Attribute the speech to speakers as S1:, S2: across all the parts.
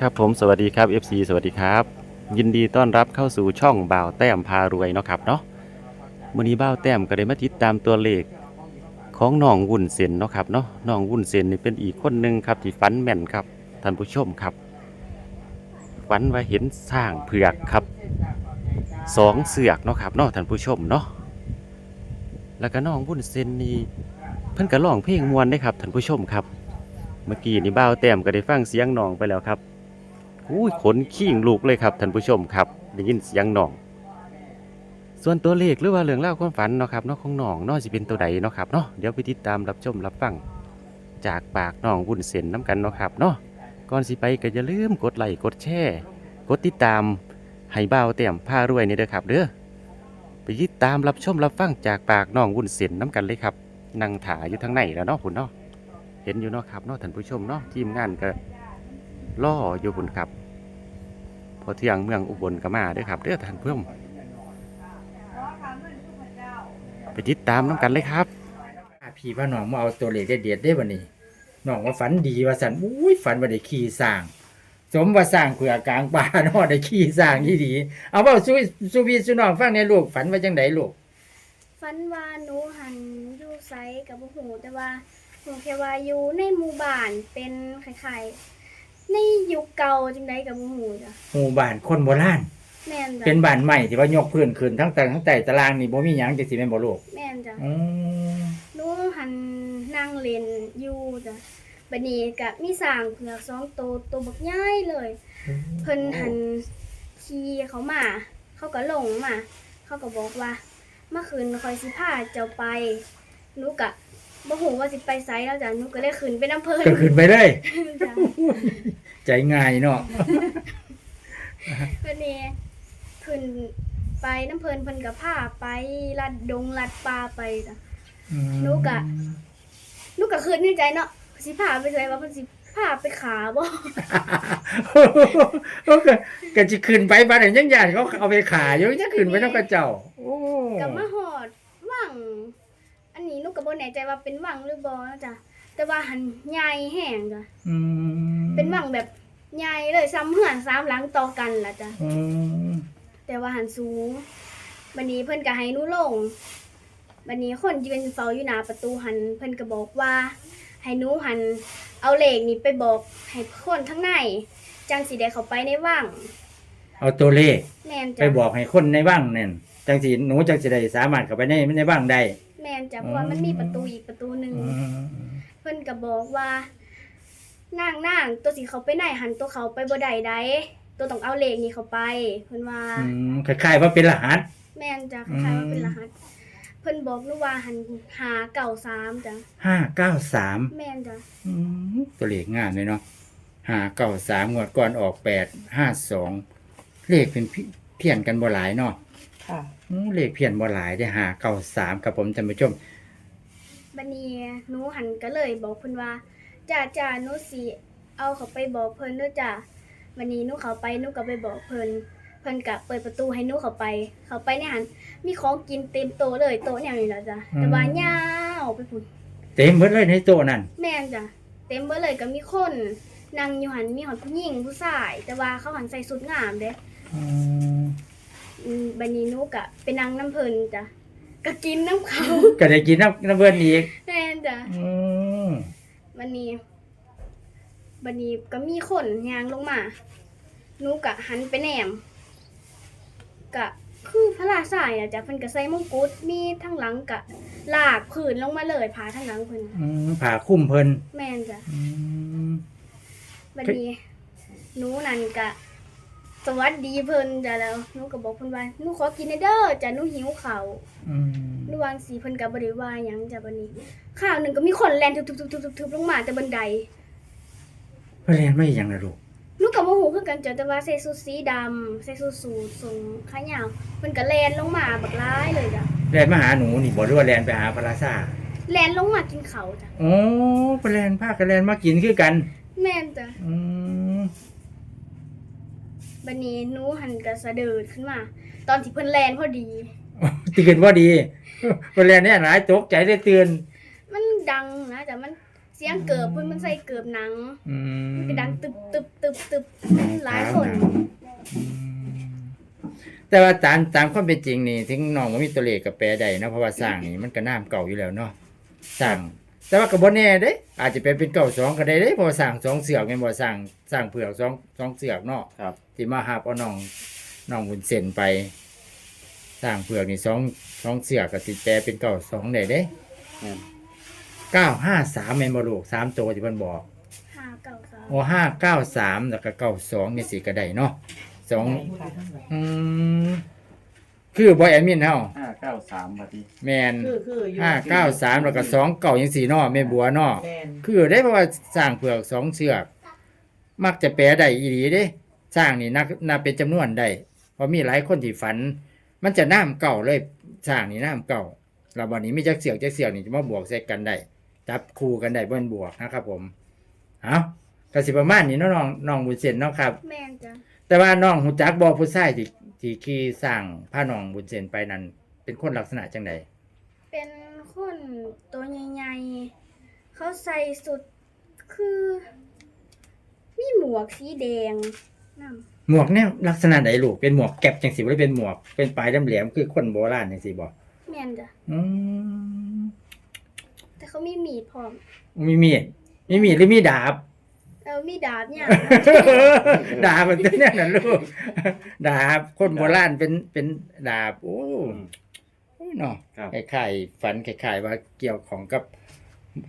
S1: ครับผมสวัสดีครับ FC สวัสดีครับ ยินดีต้อนรับเข้าสู่ช่องบ่าวแต้มพารวยเนาะครับเนาะมื้อนี้บ่าวแต้มก็ได้มาติดตามตัวเลขของน้องวุ่นเส้นเนาะครับเนาะน้องวุ่นเส้นนี่เป็นอีกคนหนึ่งครับที่ฝันแม่นครับท่านผู้ชมครับฝันว่าเห็นสร้างเผือกครับสองเสือกเนาะครับเนาะท่านผู้ชมเนาะแล้วก็น้องวุ่นเส้นนี่เพิ่นก็ร้องเพลงมวนได้ครับท่านผู้ชมครับ เมื่อกี้นี่บ่าวแต้มก็ได้ฟังเสียงน้องไปแล้วครับ อุ้ยขนขิงลูกเลยครับท่านผู้ชมครับ ได้ยินเสียงน้อง ส่วนตัวเลขหรือว่าเรื่องเล่าวความฝันเนาะครับเนาะของน้องเนาะสิเป็นตัวใดเนาะครับเนาะเดี๋ยวไปติดตามรับชมรับฟังจากปากน้องวุ่นเส้นน้ำกันเนาะครับเนาะก่อนสิไปก็อย่าลืมกดไลค์กดแชร์กดติดตามให้เบาเต็มผ้ารวยนี่เด้อครับเด้อไปติดตามรับชมรับฟังจากปากน้องวุ่นเส้นน้ำกันเลยครับนั่งถ่ายอยู่ทางไหนแล้วเนาะคุณเนาะเห็นอยู่เนาะครับเนาะท่านผู้ชมเนาะทีมงานก็ล่ออยู่บุญครับ พอเที่ยงเมืองอุบลก็มาเด้วยครับเด้อท่านผู้ชมไปติดตามน้ำกันเลยครับ
S2: พี่ว่าน้องมาเอาตัวเลขเด็ดๆได้บ่นี่น้องว่าฝันดีว่าสันอุ้ยฝันว่าได้ขี่สร้าง สมว่าสร้างเผื่อกลางป่าเนาะได้ขี่สร้างที่ดี เอาเว้าสู้สู้พี่สู้น้องฟังในอยลูกฝันว่าจังไดลูก
S3: ฟันว่าหนูหันอยู่ไซกับบ่หูแต่ว่าหนูแค่ว่าอยู่ในหมู่บ้านเป็นคล้ายๆ ในยุคเก่าจังไดกับบ่หูจ้ะ
S2: หมู่บ้านคนโบราณ
S3: แม่นจ้ะ
S2: เป็นบ้านใหม่ที่ว่ายกพื้นขึ้นทั้งแต่ทั้งแต่ตารางนี่บ่มีหยังจังสิแม่นบ่ลูก
S3: แม่นจ้ะ
S2: อืม
S3: หนูหันนั่งเล่นอยู่จ้ะบัดนี้ก็มีสร้างเผือกสองตัวตัวบักใหญ่เลย เพิ่นหันขี่เขามา เขาก็ลงมา เขาก็บอกว่า เมื่อคืนคอยสิพาเจ้าไปหนูก็ บ่ฮู้ว่าสิไปไสแล้วจ้ะหนูก็เลยขึ้นไปน้ำเพิ่น
S2: ก็ขึ้นไปเลย
S3: จ้ะ
S2: ใจง่ายเนาะ
S3: วันนี้ขึ้นไปน้ำเพลินเพิ่นกับผ้าไปลัดดงลัดปลาไปจ้ะ ลูกอะลูกก็คืนในใจเนาะสิพาไปใส่ว่าเพิ่นสิพาไปขาบ่
S2: โอ้ก็ก็สิขึ้นไปบ้านนั้นยังญาติเขาเอาไปขายอยู่ยังขึ้นไปนำกับเจ้าโอ้
S3: กับมาหอดวัง อันนี้ลูกก็บ่แน่ใจว่าเป็นวังหรือบ่นะจ้ะแต่ว่าหันใหญ่แห้งจ้ะ
S2: อืม
S3: เป็นวังแบบใหญ่เลยซ้ำเหือนซ้ำหลังต่อกันล่ะจ้ะ
S2: อืม
S3: แต่ว่าหันสูงบันนี้เพิ่นก็ให้หนูลงบันนี้คนยืนเฝ้าอยู่หน้าประตูหันเพิ่นก็บอกว่า ให้หนูหันเอาเลขนี้ไปบอกให้คนทั้างในจังสิได้เข้าไปในว่าง
S2: เอาตัวเลข
S3: แม่น
S2: ไป
S3: จ้ะ
S2: บอกให้คนในบ้างนั่นจังสิหนูจังสิได้สามารถเข้าไปในในบ้างได้
S3: แม่นจ้ะเพราะว่ามันมีประตูอีกประตูหนึง
S2: อืม
S3: เพิ่นก็บอกว่านางนางตัวสิเขาไปไหนหันตัวเขาไปบ่ได้ใดตัวต้องเอาเลขนี้เข้าไป เพิ่นว่า
S2: อืมคล้ายๆว่าเป็นรหัส
S3: แม่นจ้ะคล้ายๆว่า
S2: อืม
S3: เป็นรหัส เพิ่นบอกหนูว่าหันหาเก่าสามจ้ะ
S2: ห้าเก้าสาม
S3: แม่นจ้ะ
S2: ตัวเลขงามเลยเนาะห้าเก้าสามงวดก่อนออกแปดห้าสองเลขเป็นพิเพี้ยนกันบ่หลายเนาะ
S4: ค่ะ
S2: อืมเลขเพี้ยนบ่หลายได้ห้าเก้าสามครับผมท่านผู้ชม
S3: บัดนี้หนูหันก็เลยบอกเพิ่นว่าจ้าจ้าหนูสิเอาเขาไปบอกเพิ่นเด้อจ้าวันนี้หนูเข้าไปหนูก็ไปบอกเพิ่นเพิ่นก็เปิดประตูให้หนูเข้าไป เข้าไปในหันมีของกินเต็มโต๊ะเลยโต๊ะแนวนี้ล่ะจ้ะแต่ว่ายาวไปพุ่น
S2: เต็มเบิดเลยในโต๊ะนั่น
S3: แม่นจ้ะเต็มเบิดเลยก็มีคนนั่งอยู่หันมีหอดผู้หญิงผู้ชาย แต่ว่าเขาหันใส่สุดงามเด้
S2: อืม
S3: อืมบัดนี้หนูก็ไปนั่งน้ำเพิ่นจ้ะก็กินน้ำเขา
S2: ก็ได้กินน้ำน้ำเบิดอีก
S3: แม่นจ้ะ
S2: อืม
S3: บันนี้บันนี้ก็มีคนยางลงมาหนูกะหันไปแนมกะคือพระราชายอะจ้ะเพิ่นก็ใส่มงกุฎมีทั้งหลังกะลากผืนลงมาเลยผาทั้งหลังเพิ่น
S2: อืมผ่าคุ้มเพิ่น
S3: แม่นจ้ะ
S2: อืม
S3: บันนี้หนูนั่นกะ สวัสดีเพิ่นจ้ะแล้วหนูก็บอกเพิ่นว่าหนูขอกินหน่อยเด้อจ้ะหนูหิวข้าว
S2: อืม
S3: หนูวางสีเพิ่นก็บ่ได้ว่าหยังจ้ะบัดนี้ข้าวหนึงก็มีคนแล่นทุบๆๆๆๆลงมาแต่บันได
S2: เพิ่นเรียนไม่ยังนะลูก
S3: หนูกับโมโหคือกันจ้ะแต่ว่าใส่สูทสีดำใส่สูทสูททรงขายาวเพิ่นก็แลนลงมาบักร้ายเลยจ้ะ
S2: เรียนมาหาหนูนี่บ่หรือว่าเรียนไปหาพระราชา
S3: แลนลงมากินเขาวจ้ะ
S2: โอ้เพิ่นเรียนพากันเรียนมากินคือกัน
S3: แม่นจ้ะ
S2: อืม
S3: บัดนี้หนูหันก็สะเดิดขึ้นมา ตอนที่เพิ่นแลนพอดี
S2: ตื่นว่าดีเพิ่นเรียนเนี่ยหลายตกใจได้ตื่น
S3: มันดังนะจ้ะมันเสียงเกิบเพิ่นมันใส่เกิบหนัง
S2: อืม
S3: มันก็ดังตึบตึบตึบตึบหลายคน
S2: อืมแต่ว่าตามตามความเป็นจริงนี่ถึงน้องบ่มีตัวเลขกับแปลได้เนาะเพราะว่าสร้างนี่มันก็น้ำเก่าอยู่แล้วเนาะสร้าง แต่ว่าก็บ่แน่เด้ อาจจะเป็นเป็นเก่าสองก็ได้เด้เพราะว่าสร้างสองเสือกแม่นบ่สร้างสร้างเผือกสองสองเสือกเนาะ
S1: ครับ
S2: ที่มาหาบเอาน้องน้องบุญเส้นไปสร้างเผือกนี่สองสองเสือกก็สิแปลเป็นเก่าสองได้เด้
S1: แม่น
S2: เก้าห้าสามแม่นบ่ลูกสามตัวที่เพิ่นบอก
S3: ห้าเก้าสาม
S2: โอ้ห้าเก้าสามแล้วก็เก้าสองนี่สิก็ได้เนาะสองอืม คือบอยแอดมินเฮา
S1: ห้าเก้าสามบัดนี้
S2: แมน
S4: คือคืออยู่
S2: ห้าเก้าสามแล้วก็สองเก้ายังสี่เนาะแม่บัวเนาะ
S4: แม่น
S2: คือได้เพราะว่าสร้างเผือกสองเชือก มักจะแปลได้อีหลีเด้ สร้างนี่นักนับเป็นจำนวนได้เพราะมีหลายคนที่ฝัน มันจะน้ำเก่าเลยสร้างนี่น้ำเก่าเราวันนี้มีจักเสือกจักเสือกนี่จะมาบวกใส่กันได้จับคู่กันได้เบิ้นบวกนะครับ ผมเอากสิประมาณนี้เนาะน้องน้องบุญเซนเนาะครับ
S3: แม่นจ้ะ
S2: แต่ว่าน้องหูจักบอผู้ชายที่ ที่ขี่สร้างผ้าน้องบุญเซนไปนั้น เป็นคนลักษณะจังได
S3: เป็นคนตัวใหญ่ๆ เขาใส่สุดคือ มีหมวกสีแดงนำ
S2: หมวกเนี่ยลักษณะใดลูกเป็นหมวกแก็บจังสิบ่ได้เป็นหมวกเป็นปลายแหลมๆคือคนโบราณจังสิบ่
S3: แม่นจ้ะ
S2: อืม
S3: แต่เขามีมีดพร้อม
S2: มีมีดมีมีดหรือมีดาบ
S3: เออมีดาบเนี่ย
S2: ดาบมันเป็นเนี่ยนะลูกดาบคนโบราณเป็นเป็นดาบโอ้โอ้ยเนาะ
S1: ครับ
S2: คล้ายๆฝันคล้ายๆว่าเกี่ยวของกับ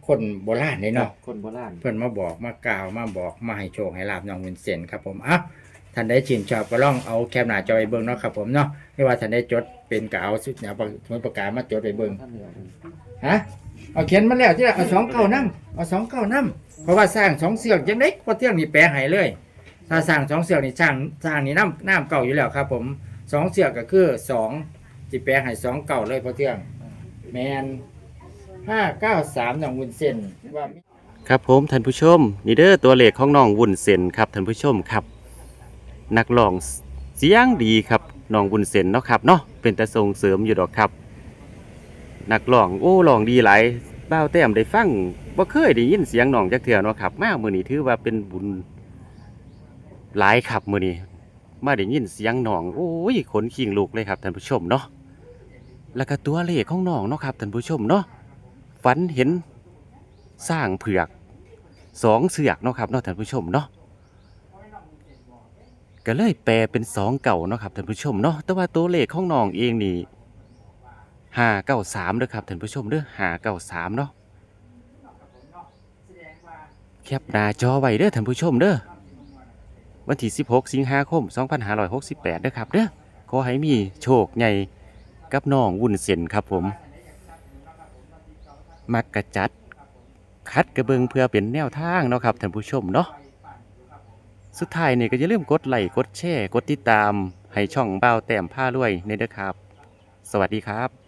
S2: คนโบราณนี่เนาะ
S1: คนโบราณ
S2: เพื่อนมาบอกมากล่าวมาบอกมาให้โชคให้ลาบน้องวินเซนต์ครับผมเอ้าท่านได้ชื่นชอบก็ลองเอาแคปหน้าจอไปเบิ่งเนาะครับผมเนาะไม่ว่าท่านได้จดเป็นก็เอาสุดเนี่ยสมุดประกาศมาจดไปเบิ่งฮะเอาเขียนมาแล้วที่ละเอาสองเก้านํเอาสองเก้านํ เพราะว่าสร้างสองเสือกยังได้พอเที่ยงนี่แปลให้เลย ถ้าสร้างสองเสือกนี่สร้างสร้างนี่น้ำน้ำเก่าอยู่แล้วครับ ผมสองเสือกก็คือสองจิแปลให้สองเก่าเลยพอเที่ยงแมนห้าเก้าสามน้องวินเซนว่า
S1: ครับผมท่านผู้ชมนี่เด้อตัวเลขของน้องวุ้นเส้นครับท่านผู้ชมครับ นักร้องเสียงดีครับน้องวุ้นเส้นเนาะครับเนาะเป็นแต่ส่งเสริมอยู่ดอกครับ นักร้องโอ้ร้องดีหลาย บ้าวแต้มได้ฟังบ่เคยได้ยินเสียงน้องจักเทื่อเนาะครับ มามื้อนี้ถือว่าเป็นบุญหลายครับมื้อนี้มาได้ยินเสียงน้องโอ้ยขนขิงลุกเลยครับท่านผู้ชมเนาะแล้วก็ตัวเลขของน้องเนาะครับท่านผู้ชมเนาะฝันเห็นสร้างเผือกสองเสือกเนาะครับเนาะท่านผู้ชมเนาะก็เลยแปลเป็นสองเก่าเนาะครับท่านผู้ชมเนาะแต่ว่าตัวเลขของน้องเองนี่ ห้าเก้าสามเด้อครับท่านผู้ชมเด้อห้าเก้าสามเนาะแคปหน้าจอไว้เด้อท่านผู้ชมเด้อวันที่ 16 สิงหาคม 2568เด้อครับเด้อขอให้มีโชคใหญ่กับน้องวุ่นเส้นครับผม มักกะจัด คัดกระเบิงเพื่อเป็นแนวทางเนาะครับท่านผู้ชมเนาะสุดท้ายนี่ก็อย่าลืมกดไลค์กดแชร์กดติดตาม ให้ช่องเบ้าแต้มผ้ารวยในเด้อครับ สวัสดีครับ